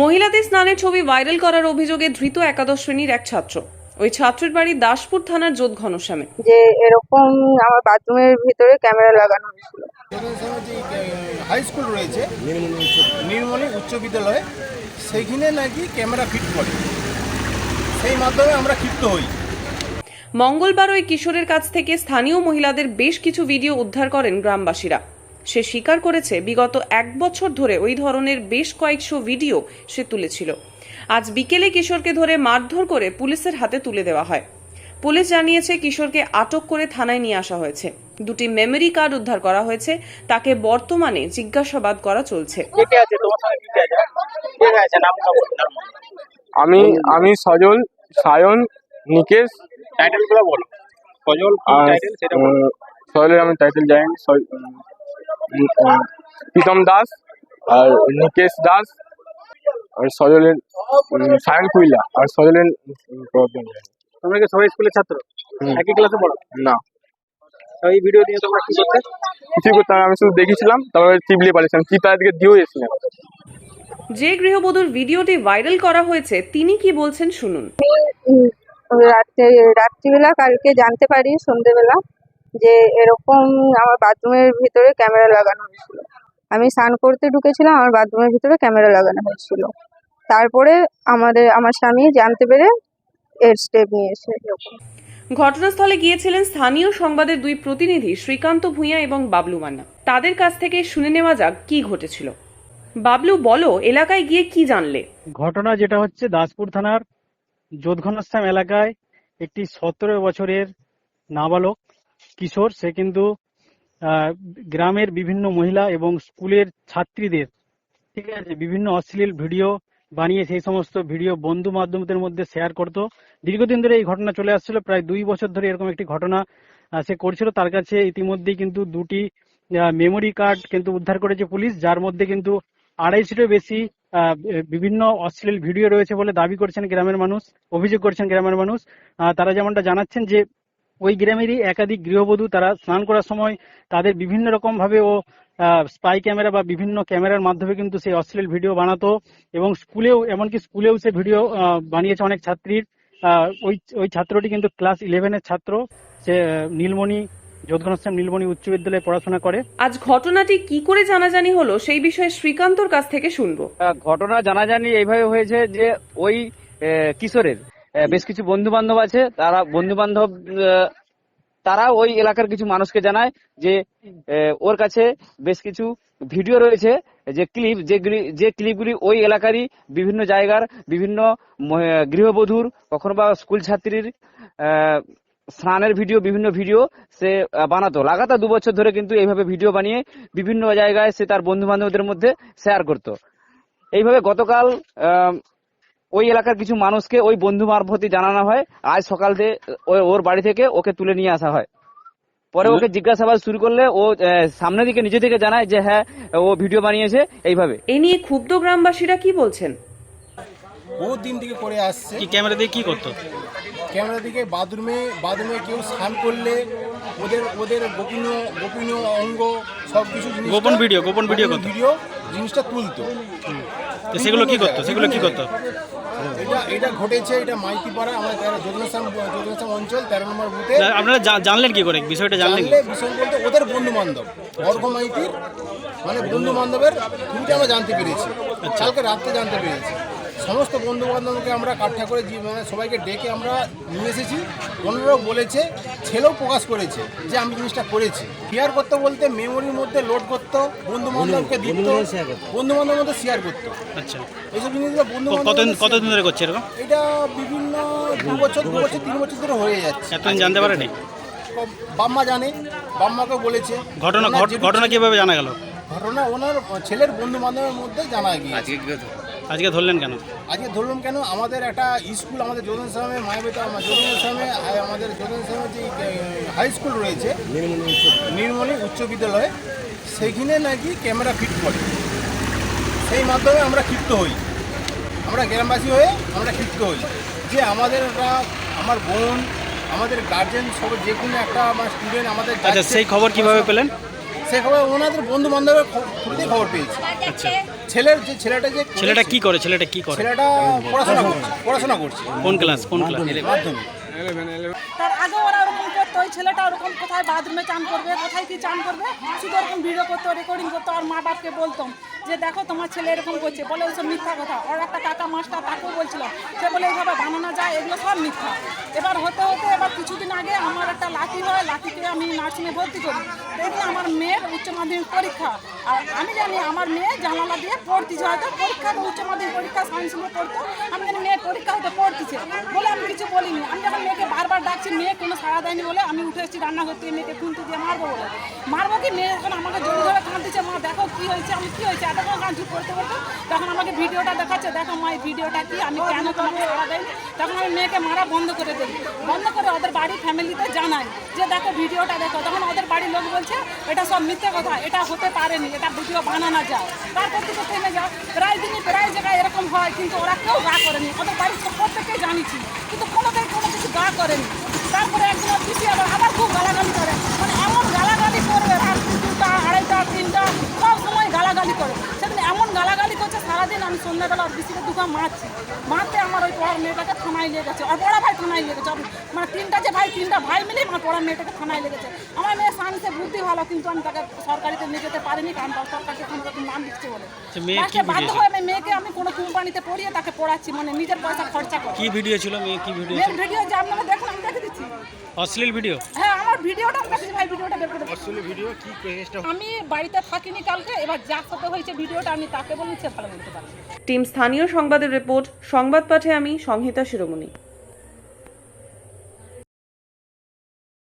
মহিলাদের স্নানের ছবি ভাইরাল করার অভিযোগে ধৃত একাদশ শ্রেণির এক ছাত্র। ওই ছাত্রের বাড়ি দাসপুর থানার যোধ ঘনশ্যামে। যে এরকম আমার বাথরুমের ভিতরে ক্যামেরা লাগানো হয়েছিল। হাই স্কুল রয়েছে নির্মলী উচ্চ বিদ্যালয়। সেইখানে নাকি ক্যামেরা ফিট করে। সেই মাধ্যমে আমরা ক্ষিপ্ত হই। মঙ্গলবার ওই কিশোরের কাছ থেকে স্থানীয় মহিলাদের বেশ কিছু ভিডিও উদ্ধার করেন গ্রামবাসীরা। সে স্বীকার করেছে বিগত এক বছর ধরে ওই ধরনের বেশ কয়েকশো ভিডিও সে তুলেছিল। আজ বিকেলে কিশোরকে ধরে মারধর করে পুলিশের হাতে তুলে দেওয়া হয়। পুলিশ জানিয়েছে কিশোরকে আটক করে থানায় নিয়ে আসা হয়েছে। দুটি মেমরি কার্ড উদ্ধার করা হয়েছে তাকে বর্তমানে জিজ্ঞাসাবাদ করা চলছে। আমি আমি সজল সায়ন নিকেশ টাইটেলগুলো বলো। সজল টাইটেল সেটা বলো। সজলের আমি টাইটেল জানি প্রীতম দাস আর নিকেশ দাস আর সজলের সায়ন কুইলা আর সজলের তোমরা কি সবাই স্কুলের ছাত্র? একই ক্লাসে পড়ো? না। এই ভিডিও দিয়ে তোমরা কি করতে? কিছুই করতাম না, আমি শুধু দেখেছিলাম তারপরে চিপলিয়ে পাঠিয়েছিলাম চিপা আজকে দিয়েও এসেছিলাম। যে গৃহবধূর ভিডিওটি ভাইরাল করা হয়েছে তিনি কি বলছেন শুনুন। রাত্রে রাত্রিবেলা কালকে জানতে পারি সন্ধেবেলা। যে এরকম আমার বাথরুমের ভিতরে ক্যামেরা লাগানো হয়েছিল। আমি স্নান করতে ঢুকেছিলাম আমার বাথরুমের ভিতরে ক্যামেরা লাগানো হয়েছিল। তারপরে আমাদের আমার স্বামী জানতে পেরে এর স্টেপ নিয়েছে এরকম। ঘটনাস্থলে গিয়েছিলেন স্থানীয় সংবাদের দুই প্রতিনিধি শ্রীকান্ত ভূঁইয়া এবং বাবলু মান্না। তাদের কাছ থেকে শুনে নেওয়া যাক কি ঘটেছিল। বাবলু বলো এলাকায় গিয়ে কি জানলে? ঘটনা যেটা হচ্ছে দাসপুর থানার যোধঘনশ্যাম এলাকায় একটি সতেরো বছরের নাবালক কিশোর, সে কিন্তু গ্রামের বিভিন্ন মহিলা এবং স্কুলের ছাত্রীদের, ঠিক আছে, বিভিন্ন অশ্লীল ভিডিও বানিয়ে সেই সমস্ত ভিডিও বন্ধু মাধ্যমদের মধ্যে শেয়ার করতো। দীর্ঘদিন ধরে এই ঘটনা চলে আসছিল, প্রায় দুই বছর ধরে এরকম একটি ঘটনা সে করছিল। তার কাছে ইতিমধ্যেই কিন্তু দুটি মেমোরি কার্ড কিন্তু উদ্ধার করেছে পুলিশ, যার মধ্যে কিন্তু আড়াইশোটির বেশি বিভিন্ন অশ্লীল ভিডিও রয়েছে বলে দাবি করছেন গ্রামের মানুষ, অভিযোগ করছেন গ্রামের মানুষ। তারা যেমনটা জানাচ্ছেন যে ওই গ্রামেরই একাধিক গৃহবধূ তারা স্নান করার সময় তাদের বিভিন্ন রকম ভাবে ও স্পাই ক্যামেরা বা বিভিন্ন ক্যামেরার মাধ্যমে কিন্তু সেই অশ্লীল ভিডিও বানাতো এবং স্কুলেও এমনকি স্কুলেও সে ভিডিও বানিয়েছে অনেক ছাত্রীর। ওই ওই ছাত্রটি কিন্তু ক্লাস ইলেভেনের ছাত্র। সে নীলমণি যোধঘনশ্যাম নীলমণি উচ্চ বিদ্যালয়ে পড়াশোনা করে। আজ ঘটনাটি কি করে জানাজানি হলো সেই বিষয়ে শ্রীকান্তর কাছ থেকে শুনব। ঘটনা জানাজানি এইভাবে হয়েছে যে ওই কিশোরের বেশ কিছু বন্ধু বান্ধব আছে, তারা বন্ধু বান্ধব তারা ওই এলাকার কিছু মানুষকে জানায় যে ওর কাছে বেশ কিছু ভিডিও রয়েছে, যে ক্লিপ যেগুলি যে ক্লিপগুলি ওই এলাকারই বিভিন্ন জায়গার, বিভিন্ন গৃহবধূর, কখনো বা স্কুল ছাত্রীর স্নানের ভিডিও, বিভিন্ন ভিডিও সে বানাতো। লাগাতার দু বছর ধরে কিন্তু এইভাবে ভিডিও বানিয়ে বিভিন্ন জায়গায় সে তার বন্ধু বান্ধবদের মধ্যে শেয়ার করতো। এইভাবে গতকাল ওই এলাকার কিছু মানুষকে ওই বন্ধু মারফতি জানানো হয়। আজ সকাল থেকে ও- ওর বাড়ি থেকে ওকে তুলে নিয়ে আসা হয়। পরে ওকে জিজ্ঞাসাবাদ শুরু করলে ও সামনের দিকে নিজে থেকে জানায় যে হ্যাঁ ও ভিডিও বানিয়েছে এইভাবে। এ নিয়ে ক্ষুব্ধ গ্রামবাসীরা কি বলছেন? বহু দিন থেকে করে আসছে। কি ক্যামেরা দিয়ে কি করতো? ক্যামেরা দিকে বাথরুমে বাথরুমে কেউ স্নান করলে ওদের ওদের গোপনীয় গোপনীয় অঙ্গ সব কিছু গোপন ভিডিও গোপন video করতো। ভিডিও জিনিসটা তুলতো। তো সেগুলো কি করতো? সেগুলো কি করতো? এটা এটা ঘটেছে এটা মাইতিপাড়া আমাদের তেরো যোজনাশ্যাম যোজনাশ্যাম অঞ্চল তেরো নম্বর বুথে। আপনারা জানলেন কি করে? বিষয়টা জানলে বিষয় বলতে ওদের বন্ধু বান্ধব অর্ঘ মাইতির মানে বন্ধু বান্ধবের থ্রুতে আমরা জানতে পেরেছি। কালকে রাত্রে জানতে পেরেছি। সমস্ত বন্ধু বান্ধবকে আমরা কাঠা করে মানে সবাইকে ডেকে আমরা নিয়ে এসেছি। অন্যরাও বলেছে ছেলেও প্রকাশ করেছে যে আমি জিনিসটা করেছি। শেয়ার করতে বলতে মেমোরির মধ্যে লোড করতো বন্ধু বান্ধবকে দিত বন্ধু বান্ধবের মধ্যে শেয়ার করতো। আচ্ছা। এইসব জিনিসগুলো বন্ধু কতদিন কতদিন ধরে করছে এরকম? এটা বিভিন্ন দু বছর দু বছর তিন বছর ধরে হয়ে যাচ্ছে। এতদিন জানতে পারেনি? বাম্মা জানে বাম্মাকে বলেছে। ঘটনা ঘটনা কীভাবে জানা গেল? ঘটনা ওনার ছেলের বন্ধু বান্ধবের মধ্যে জানা গিয়েছে। আজকে ধরলেন কেন? আজকে ধরলাম কেন? আমাদের একটা স্কুল আমাদের যোধন সামে মায়াবেতা যোধন সামে আমাদের যোধন সামে যে হাই স্কুল রয়েছে নির্মলী উচ্চ বিদ্যালয়ে। সেইখানে নাকি ক্যামেরা ফিট করে। সেই মাধ্যমে আমরা ক্ষিপ্ত হই। আমরা গ্রামবাসী হয়ে আমরা ক্ষিপ্ত হই। যে আমাদের একটা আমার বোন আমাদের গার্জেন সব যে কোনো একটা আমার স্টুডেন্ট আমাদের আচ্ছা সেই খবর কীভাবে পেলেন? সে খবর ওনাদের বন্ধু বান্ধবের থ্রুতেই খবর পেয়েছি। ছেলের যে ছেলেটা যে ছেলেটা কি করে? ছেলেটা কি করে? ছেলেটা পড়াশোনা করছে পড়াশোনা করছে। কোন ক্লাস? কোন ক্লাস? মাধ্যমিক তার আগে ওরা ওরকম করতো ওই ছেলেটা ওরকম কোথায় বাথরুমে চান করবে কোথায় কি চান করবে শুধু ওরকম ভিডিও করতো রেকর্ডিং করতো আর মা বাপকে বলতাম যে দেখো তোমার ছেলে এরকম করছে। বলে ওইসব মিথ্যা কথা। ওর একটা কাকা মাস্টার তাকেও বলছিল সে বলে এইভাবে বানানো যায় এগুলো সব মিথ্যা। এবার হতে হতে এবার কিছুদিন আগে আমার একটা লাঠি হয় লাঠিকে আমি নার্সিংয়ে ভর্তি করি। দেখি আমার মেয়ের উচ্চ মাধ্যমিক পরীক্ষা। আর আমি জানি আমার মেয়ে জানালা দিয়ে পড়তেছে হয়তো পরীক্ষা উচ্চ মাধ্যমিক পরীক্ষা সায়েন্স নিয়ে পড়তো। আমি জানি মেয়ে পরীক্ষা হয়তো পড়তেছে। বলে আমি কিছু বলিনি। আমি যখন মেয়েকে বারবার ডাকছি, মেয়ে, কোনো সাড়া দেয়নি বলে? আমি উঠে এসেছি রান্না করতে মেয়েকে খুনতে দিয়ে মারবো বলে। মারবো কি? মেয়ে যখন আমাকে জোর ধরে কাঁদতেছে মা, দেখো কী হয়েছে, আমি কী হয়েছে? এতক্ষণ কাঁদছি পড়তে পড়তে তখন আমাকে ভিডিওটা দেখাচ্ছে, দেখো মা, এই ভিডিওটা কি? আমি কেন তোমাকে সাড়া দেয়নি তখন আমি মেয়েকে মারা বন্ধ করে দিই। বন্ধ করে ওদের বাড়ি ফ্যামিলিতে জানাই যে, দেখো ভিডিওটা দেখো, তখন ওদের বাড়ির লোক বলছে, এটা সব মিথ্যে কথা, এটা হতে পারেনি, এটা ভিডিও বানানো যায়। তারপর থেকে থেমে যাও। প্রায় দিনই প্রায় জায়গায় এরকম হয়, কিন্তু ওরা কেউ গা করেনি। ওদের বাড়ির প্রত্যেকেই জানিছি কিন্তু কোনোটাই কোনো কিছু গা করেনি। তারপরে একদিন পিসি আবার আবার খুব গালাগালি করে। মানে এমন গালাগালি করবে রাত্রি দুটা, আড়াইটা, তিনটা, সব সময় গালাগালি করে। সেদিন এমন গালাগালি করছে সারাদিন আমি সন্ধ্যাবেলা ওর পিসিকে দুটো মারছি। মারতে আমার ওই পড়ার মেয়েটাকে থানায় নিয়ে গেছে। আর বড় ভাই থানায় নিয়ে গেছে। মানে তিনটা যে ভাই তিনটা ভাই মিলে আমার পড়ার মেয়েটাকে থানায় লেগেছে আমার মেয়ে সায়েন্সে বুদ্ধি ভালো কিন্তু আমি তাকে সরকারিতে নিয়ে যেতে পারিনি কারণ তার সরকারিতে কোনো রকম নাম দিচ্ছে বলে। আচ্ছা, মেয়ে বাধ্য? হয়ে আমি মেয়েকে আমি কোনো কোম্পানিতে পড়িয়ে তাকে পড়াচ্ছি মানে নিজের পয়সা খরচা করে কি ভিডিও ছিল? মেয়ে কি ভিডিও মেয়ের ভিডিও যে আপনারা দেখুন আমি দেখে অশ্লীল ভিডিও? হ্যাঁ আমার ভিডিওটা দেখেছি ভাই ভিডিওটা বের করে অশ্লীল ভিডিও কি আমি বাড়িতে থাকিনি কালকে এবার যার সাথে হয়েছে ভিডিওটা আমি তাকে বলেছি ভালো বলতে পারি টিম স্থানীয় সংবাদের রিপোর্ট সংবাদ পাঠে আমি সংহিতা শিরোমণি।